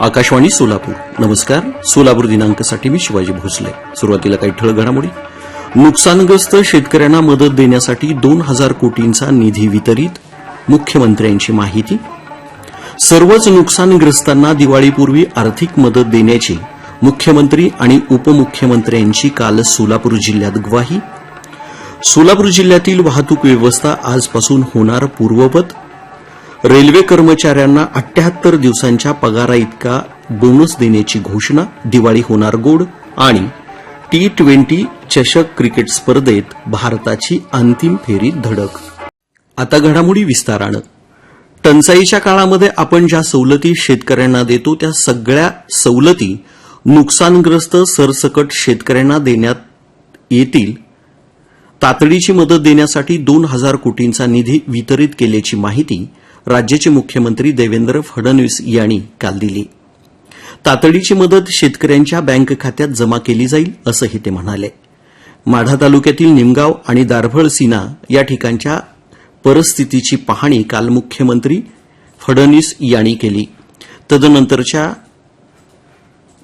आकाशवाणी सोलापूर. नमस्कार. सोलापूर दिनांकासाठी मी शिवाजी भोसले. सुरुवातीला काही ठळक घडामोडी. नुकसानग्रस्त शेतकऱ्यांना मदत देण्यासाठी दोन हजार कोटींचा निधी वितरित मुख्यमंत्र्यांची माहिती. सर्वच नुकसानग्रस्तांना दिवाळीपूर्वी आर्थिक मदत देण्याची मुख्यमंत्री आणि उपमुख्यमंत्र्यांची काल सोलापूर जिल्ह्यात ग्वाही. सोलापूर जिल्ह्यातील वाहतूक व्यवस्था आजपासून होणार पूर्ववत. रेल्वे कर्मचाऱ्यांना अठ्याहत्तर दिवसांच्या पगाराइतका बोनस देण्याची घोषणा दिवाळी होणार गोड आणि टी ट्वेंटी चषक क्रिकेट स्पर्धेत भारताची अंतिम फेरीत धडक. आता घडामोडी विस्तारानं. टंचाईच्या काळामध्ये आपण ज्या सवलती शेतकऱ्यांना देतो त्या सगळ्या सवलती नुकसानग्रस्त सरसकट शेतकऱ्यांना देण्यात येतील. तातडीची मदत देण्यासाठी दोन हजार कोटींचा निधी वितरित केल्याची माहिती राज्याचे मुख्यमंत्री देवेंद्र फडणवीस यांनी काल दिली. तातडीची मदत शेतकऱ्यांच्या बँक खात्यात जमा केली जाईल असंही ते म्हणाले. माढा तालुक्यातील निमगाव आणि दारभळ सीना या ठिकाणच्या परिस्थितीची पाहणी काल मुख्यमंत्री फडणवीस यांनी केली. तदनंतरच्या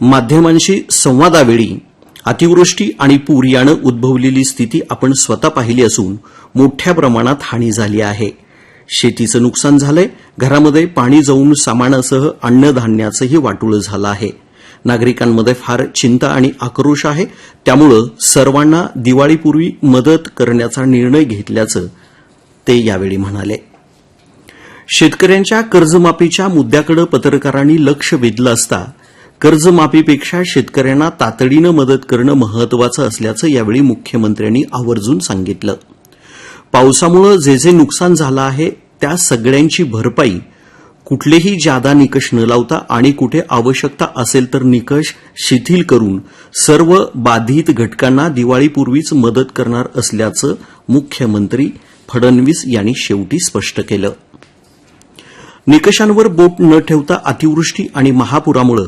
माध्यमांशी संवादावेळी अतिवृष्टी आणि पूर यानं उद्भवलेली स्थिती आपण स्वतः पाहिली असून मोठ्या प्रमाणात हानी झाली आहे. शेतीचं नुकसान झालंय घरामध्ये पाणी जाऊन सामानासह अन्नधान्याचंही वाटूळ झालं आहे. नागरिकांमध्ये फार चिंता आणि आक्रोश आहे त्यामुळं सर्वांना दिवाळीपूर्वी मदत करण्याचा निर्णय घेतल्याचं ते यावेळी म्हणाले. शेतकऱ्यांच्या कर्जमाफीच्या मुद्द्याकडे पत्रकारांनी लक्ष वेधलं असता कर्जमाफीपेक्षा शेतकऱ्यांना तातडीनं मदत करणं महत्वाचं असल्याचं यावेळी मुख्यमंत्र्यांनी आवर्जून सांगितलं. पावसामुळे जे जे नुकसान झालं आहे त्या सगळ्यांची भरपाई कुठलेही जादा निकष न लावता आणि कुठे आवश्यकता असेल तर निकष शिथिल करून सर्व बाधित घटकांना दिवाळीपूर्वीच मदत करणार असल्याचं मुख्यमंत्री फडणवीस यांनी शेवटी स्पष्ट केलं. निकषांवर बोट न ठेवता अतिवृष्टी आणि महापुरामुळे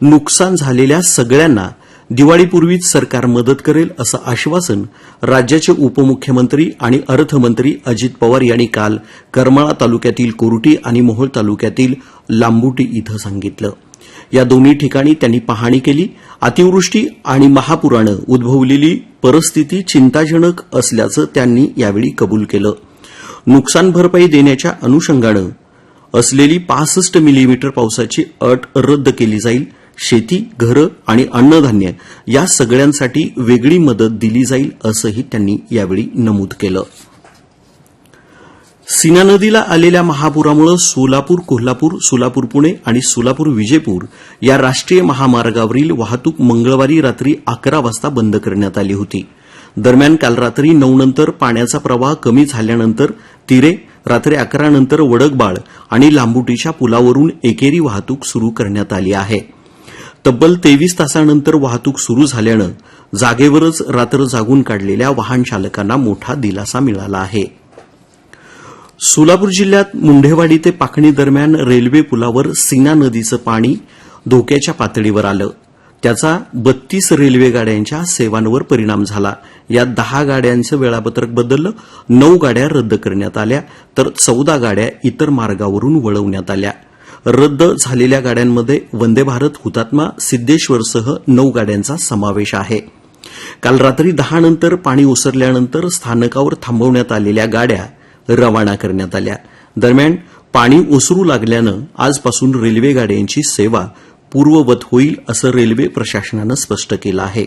नुकसान झालेल्या सगळ्यांना दिवाळीपूर्वीच सरकार मदत करेल असं आश्वासन राज्याचे उपमुख्यमंत्री आणि अर्थमंत्री अजित पवार यांनी काल करमाळा तालुक्यातील कोरटी आणि मोहोळ तालुक्यातील लांबुटी इथं सांगितलं. या दोन्ही ठिकाणी त्यांनी पाहणी केली. अतिवृष्टी आणि महापुरानं उद्भवलेली परिस्थिती चिंताजनक असल्याचं त्यांनी यावेळी कबूल केलं. नुकसान भरपाई देण्याच्या अनुषंगानं असलेली पासष्ट मिलीमीटर पावसाची अट रद्द केली जाईल शेती घरं आणि अन्नधान्य या सगळ्यांसाठी वेगळी मदत दिली जाईल असंही त्यांनी यावेळी नमूद केलं. सीना नदीला आलेल्या महापुरामुळे सोलापूर कोल्हापूर सोलापूर पुणे आणि सोलापूर विजयपूर या राष्ट्रीय महामार्गावरील वाहतूक मंगळवारी रात्री अकरा वाजता बंद करण्यात आली होती. दरम्यान काल रात्री नऊ नंतर पाण्याचा प्रवाह कमी झाल्यानंतर तिरे रात्री अकरा नंतर वडकबाळ आणि लांबुटीच्या पुलावरून एकेरी वाहतूक सुरू करण्यात आली आहे. तब्बल तेवीस तासानंतर वाहतूक सुरू झाल्यानं जागेवरच रात्र जागून काढलेल्या वाहन चालकांना मोठा दिलासा मिळाला आहे. सोलापूर जिल्ह्यात मुंढेवाडी ते पाखणी दरम्यान रेल्वे पुलावर सीना नदीचं पाणी धोक्याच्या पातळीवर आलं. त्याचा बत्तीस रेल्वे गाड्यांच्या सेवांवर परिणाम झाला. यात दहा गाड्यांचं वेळापत्रक बदललं नऊ गाड्या रद्द करण्यात आल्या तर चौदा गाड्या इतर मार्गावरून वळवण्यात आल्या. रद्द झालेल्या गाड्यांमध्ये वंदे भारत हुतात्मा सिद्धेश्वरसह नऊ गाड्यांचा समावेश आहे. काल रात्री दहा नंतर पाणी ओसरल्यानंतर स्थानकावर थांबवण्यात आलेल्या गाड्या रवाना करण्यात आल्या. दरम्यान पाणी ओसरू लागल्यानं आजपासून रेल्वे गाड्यांची सेवा पूर्ववत होईल असं रेल्वे प्रशासनानं स्पष्ट केलं आहे.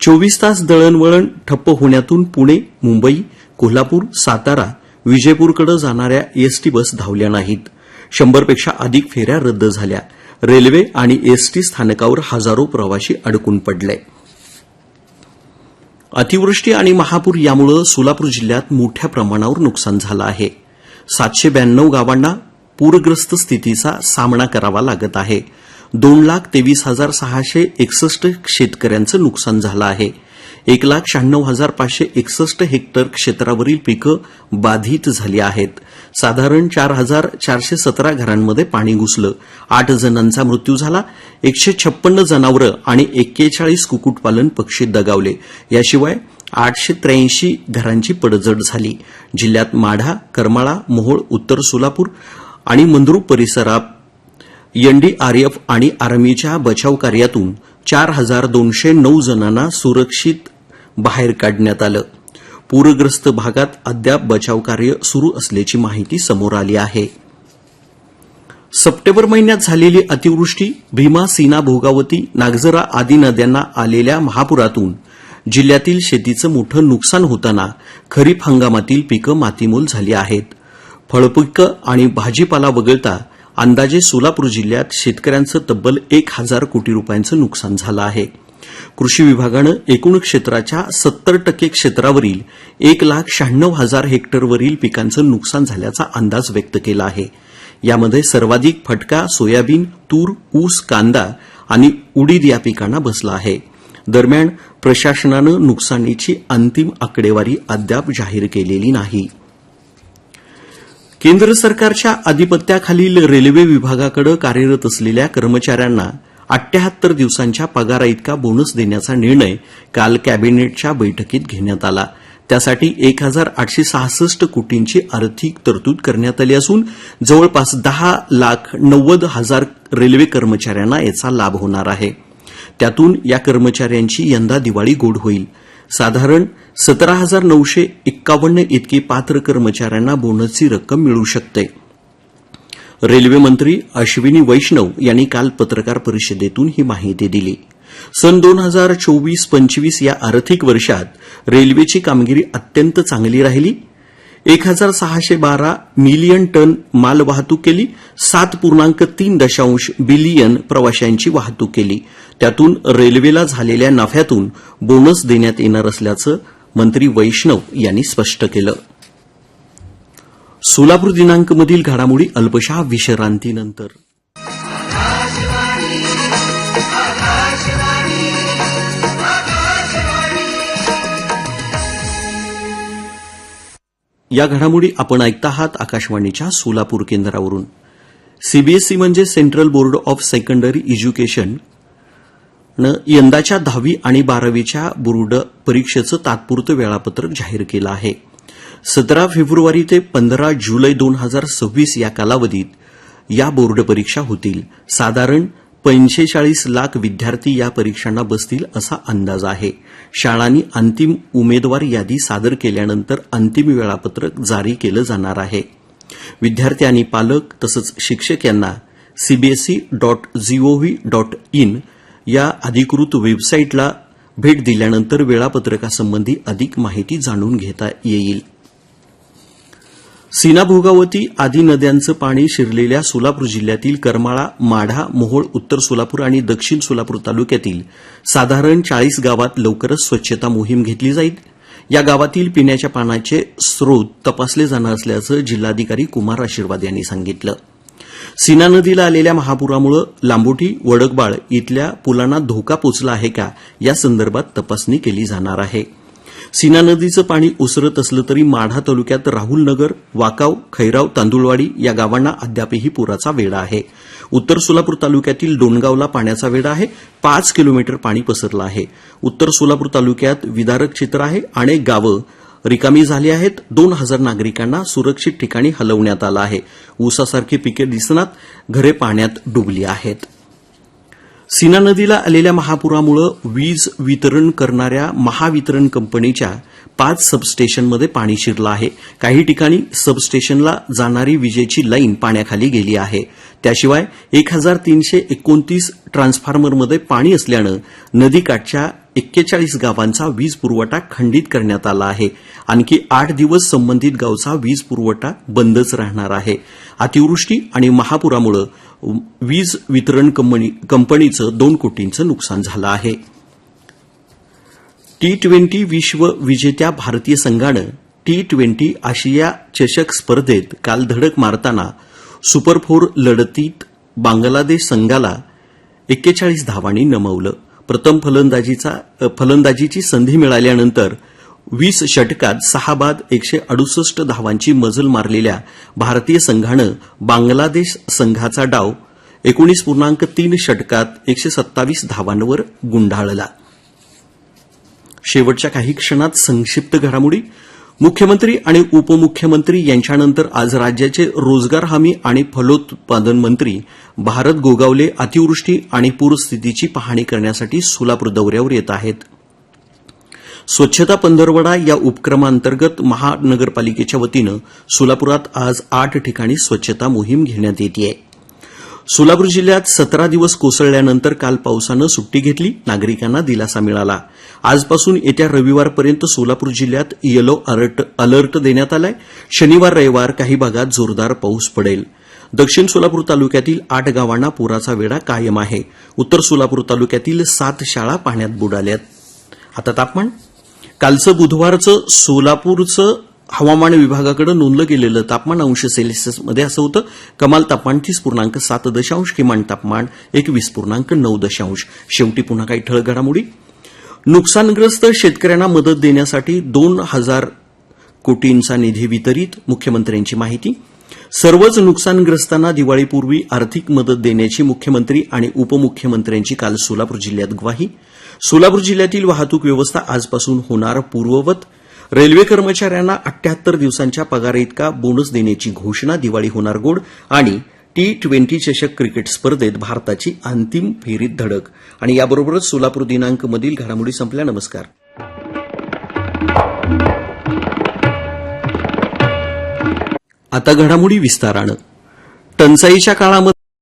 चोवीस तास दळणवळण ठप्प होण्यातून पुणे मुंबई कोल्हापूर सातारा विजयपूरकडे जाणाऱ्या एसटी बस धावल्या नाहीत. शंभरपेक्षा अधिक फेऱ्या रद्द झाल्या. रेल्वे आणि एसटी स्थानकावर हजारो प्रवाशी अडकून पडले. अतिवृष्टी आणि महापूर यामुळे सोलापूर जिल्ह्यात मोठ्या प्रमाणावर नुकसान झालं आहे. सातशे ब्याण्णव गावांना पूरग्रस्त स्थितीचा सामना करावा लागत आहे. दोन लाख तेवीस हजार सहाशे एकसष्ट शेतकऱ्यांचं नुकसान झालं आहे. एक लाख शहाण्णव हजार पाचशे एकसष्ट हेक्टर क्षेत्रावरील पिकं बाधित झाली आहेत. साधारण चार हजार चारशे सतरा घरांमध्ये पाणी घुसलं. आठ जणांचा मृत्यू झाला. एकशे छप्पन्न जनावरं आणि एक्केचाळीस कुक्कुटपालन पक्षी दगावले. याशिवाय आठशे त्र्याऐंशी घरांची पडझड झाली. जिल्ह्यात माढा करमाळा मोहोळ उत्तर सोलापूर आणि मंद्रुप परिसरात एनडीआरएफ आणि आर्मीच्या बचाव कार्यातून चार हजार दोनशे नऊ जणांना सुरक्षित बाहेर काढण्यात आलं. पूरग्रस्त भागात अद्याप बचाव कार्य सुरू असल्याची माहिती समोर आली आहे. सप्टेंबर महिन्यात झालेली अतिवृष्टी भीमा सीना भोगावती नागझरा आदी नद्यांना आलेल्या महापुरातून जिल्ह्यातील शेतीचं मोठं नुकसान होताना खरीप हंगामातील पिकं मातीमोल झाली आहेत. फळपिकं आणि भाजीपाला वगळता अंदाजे सोलापूर जिल्ह्यात शेतकऱ्यांचं तब्बल एक हजार कोटी रुपयांचं नुकसान झालं आहे. कृषी विभागानं एकूण क्षेत्राच्या सत्तर टक्के क्षेत्रावरील एक लाख शहाण्णव हजार हेक्टरवरील पिकांचं नुकसान झाल्याचा अंदाज व्यक्त केला आहे. यामध्ये सर्वाधिक फटका सोयाबीन तूर ऊस कांदा आणि उडीद या पिकांना बसला आहे. दरम्यान प्रशासनानं नुकसानीची अंतिम आकडेवारी अद्याप जाहीर केलेली नाही. केंद्र सरकारच्या आधिपत्याखालील रेल्वे विभागाकडे कार्यरत असलेल्या कर्मचाऱ्यांना अठ्याहत्तर दिवसांच्या पगाराइतका बोनस देण्याचा निर्णय काल कॅबिनेटच्या बैठकीत घेण्यात आला. त्यासाठी एक हजार आठशे सहासष्ट कोटींची आर्थिक तरतूद करण्यात आली असून जवळपास दहा लाख नव्वद हजार रेल्वे कर्मचाऱ्यांना याचा लाभ होणार आहे. त्यातून या कर्मचाऱ्यांची यंदा दिवाळी गोड होईल. साधारण सतरा हजार नऊशे एक्कावन्न इतकी पात्र कर्मचाऱ्यांना बोनसची रक्कम मिळू शकते. रेल्वेमंत्री अश्विनी वैष्णव यांनी काल पत्रकार परिषदेतून ही माहिती दिली. सन दोन हजार चोवीस पंचवीस या आर्थिक वर्षात रेल्वेची कामगिरी अत्यंत चांगली राहिली. एक हजार सहाशे बारा मिलियन टन माल वाहतूक केली. सात पूर्णांक तीन दशांश बिलियन प्रवाशांची वाहतूक केली. त्यातून रेल्वेला झालेल्या नफ्यातून बोनस देण्यात येणार असल्याचं मंत्री वैष्णव यांनी स्पष्ट केलं. सोलापूर दिनांकमधील घडामोडी अल्पशा विश्रांतीनंतर. या घडामोडी आपण ऐकता आहात आकाशवाणीच्या सोलापूर केंद्रावरून. सीबीएसई म्हणजे central board of secondary education न यंदाच्या दहावी आणि बारावीच्या बोर्ड परीक्षेचं तात्पुरतं वेळापत्रक जाहीर केलं आहे. सतरा फेब्रुवारी ते पंधरा जुलै दोन हजार सव्वीस या कालावधीत या बोर्ड परीक्षा होतील. साधारण पंचेचाळीस लाख विद्यार्थी या परीक्षांना बसतील असा अंदाज आहे. शाळांनी अंतिम उमेदवार यादी सादर केल्यानंतर अंतिम वेळापत्रक जारी केलं जाणार आहे. विद्यार्थी आणि पालक तसंच शिक्षक यांना CBSE dot gov dot in या अधिकृत वेबसाईटला भेट दिल्यानंतर वेळापत्रकासंबंधी अधिक माहिती जाणून घेता येईल. सीना भोगावती आदी नद्यांचं पाणी शिरलेल्या सोलापूर जिल्ह्यातील करमाळा माढा मोहोळ उत्तर सोलापूर आणि दक्षिण सोलापूर तालुक्यातील साधारण चाळीस गावात लवकरच स्वच्छता मोहीम घेतली जाईल. या गावातील पिण्याच्या पाण्याचे स्रोत तपासले जाणार असल्याचं जिल्हाधिकारी कुमार आशीर्वाद यांनी सांगितलं. सीना नदीला आलेल्या महापुरामुळे लांबोटी वडकबाळ इथल्या पुलांना धोका पोचला आहे का? या संदर्भात तपासणी केली जाणार आहे. सीना नदीचं पाणी उसरत असलं तरी माढा तालुक्यात राहुलनगर वाकाव खैराव तांदुळवाडी या गावांना अद्यापही पुराचा वेढा आहे. उत्तर सोलापूर तालुक्यातील डोणगावला पाण्याचा वेढा आहे. पाच किलोमीटर पाणी पसरलं आहे. उत्तर सोलापूर तालुक्यात विदारक चित्र आहे अनेक गावं रिकामी झाली आहेत. दोन हजार नागरिकांना सुरक्षित ठिकाणी हलवण्यात आलं आहे. ऊसासारखी पिके दिसनात घरे पाण्यात डुबली आहेत. सीना नदीला आलेल्या महापुरामुळे वीज वितरण करणाऱ्या महावितरण कंपनीच्या पाच सबस्टेशनमध्ये पाणी शिरलं आहे. काही ठिकाणी सबस्टेशनला जाणारी विजेची लाईन पाण्याखाली गेली आहे. त्याशिवाय एक हजार तीनशे एकोणतीस ट्रान्सफॉर्मरमध्ये पाणी असल्यानं नदीकाठच्या एक्केचाळीस गावांचा वीज पुरवठा खंडित करण्यात आला आहे. आणखी आठ दिवस संबंधित गावचा वीज पुरवठा बंदच राहणार आहे. अतिवृष्टी आणि महापुरामुळे वीज वितरण कंपनी- कंपनीचं दोन कोटींचं नुकसान झालं आहे. टी ट्वेंटी विश्व विजेत्या भारतीय संघानं टी ट्वेंटी आशिया चषक स्पर्धेत काल धडक मारताना सुपर फोर लढतीत बांगलादेश संघाला एक्केचाळीस धावांनी नमवलं. प्रथम फलंदाजीचा फलंदाजीची संधी मिळाल्यानंतर वीस षटकात सहा बाद एकशे अडुसष्ट धावांची मजल मारलेल्या भारतीय संघानं बांगलादेश संघाचा डाव एकोणीस पूर्णांक तीन षटकात एकशे सत्तावीस धावांवर गुंडाळला. शेवटच्या काही क्षणात संक्षिप्त घडामोडी. मुख्यमंत्री आणि उपमुख्यमंत्री यांच्यानंतर आज राज्याचे रोजगार हमी आणि फलोत्पादन मंत्री भारत गोगावले अतिवृष्टी आणि पूरस्थितीची पाहणी करण्यासाठी सोलापूर दौऱ्यावर येत आहेत. स्वच्छता पंधरवडा या उपक्रमांतर्गत महानगरपालिकेच्या वतीनं सोलापुरात आज आठ ठिकाणी स्वच्छता मोहीम घेण्यात येते सोलापूर जिल्ह्यात सतरा दिवस कोसळल्यानंतर काल पावसानं सुट्टी घेतली नागरिकांना दिलासा मिळाला. आजपासून येत्या रविवारपर्यंत सोलापूर जिल्ह्यात येलो अलर्ट अलर्ट देण्यात आलाय. शनिवार रविवार काही भागात जोरदार पाऊस पडेल. दक्षिण सोलापूर तालुक्यातील आठ गावांना पुराचा वेढा कायम आहे. उत्तर सोलापूर तालुक्यातील सात शाळा पाण्यात बुडाल्यात. आता तापमान? कालचं बुधवारचं सोलापूरचं हवामान विभागाकडे नोंदलं गेलेलं तापमान अंश सेल्सिअसमध्ये असं होतं. कमाल तापमान तीस पूर्णांक सात दशांश किमान तापमान एकवीस पूर्णांक नऊ दशांश. शेवटी पुन्हा काही ठळक घडामोडी. नुकसानग्रस्त शेतकऱ्यांना मदत देण्यासाठी दोन हजार कोटींचा निधी वितरित मुख्यमंत्र्यांची माहिती. सर्वच नुकसानग्रस्तांना दिवाळीपूर्वी आर्थिक मदत देण्याची मुख्यमंत्री आणि उपमुख्यमंत्र्यांची काल सोलापूर जिल्ह्यात ग्वाही. सोलापूर जिल्ह्यातील वाहतूक व्यवस्था आजपासून होणार पूर्ववत. रेल्वे कर्मचाऱ्यांना अठ्याहत्तर दिवसांच्या पगार इतका बोनस देण्याची घोषणा दिवाळी होणार गोड आणि टी ट्वेंटी चषक क्रिकेट स्पर्धेत भारताची अंतिम फेरीत धडक. आणि याबरोबरच सोलापूर दिनांक मधील घडामोडी संपल्या. नमस्कार. आता घडामोडी विस्तारानं. टंचाईच्या काळामध्ये